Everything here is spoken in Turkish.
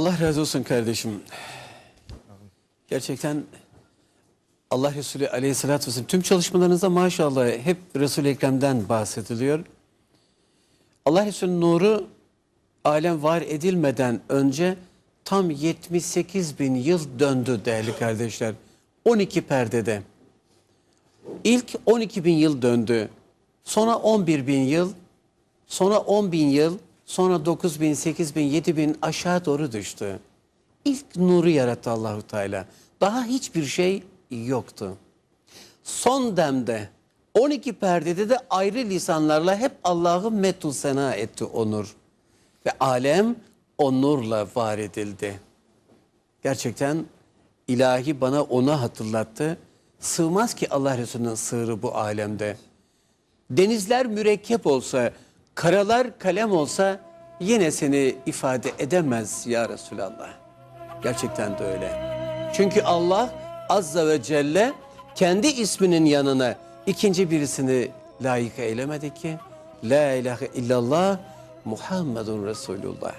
Allah razı olsun kardeşim. Gerçekten Allah Resulü aleyhissalatü vesselam tüm çalışmalarınızda maşallah hep Resul-i Ekrem'den bahsediliyor. Allah Resulü'nün nuru alem var edilmeden önce tam 78 bin yıl döndü değerli kardeşler. 12 perdede. İlk 12 bin yıl döndü. Sonra 11 bin yıl. Sonra 10 bin yıl. Sonra 9 bin, 8 bin, 7 bin aşağı doğru düştü. İlk nuru yarattı Allahu Teala. Daha hiçbir şey yoktu. Son demde 12 perdede de ayrı lisanlarla hep Allah'ı metu sena etti onur. Ve alem o nurla var edildi. Gerçekten ilahi bana onu hatırlattı. Sığmaz ki Allah Resulü'nün sığırı bu alemde. Denizler mürekkep olsa, karalar kalem olsa yine seni ifade edemez ya Resulallah. Gerçekten de öyle. Çünkü Allah Azza ve Celle kendi isminin yanına ikinci birisini layık eylemedi ki. La ilahe illallah Muhammedun Resulullah.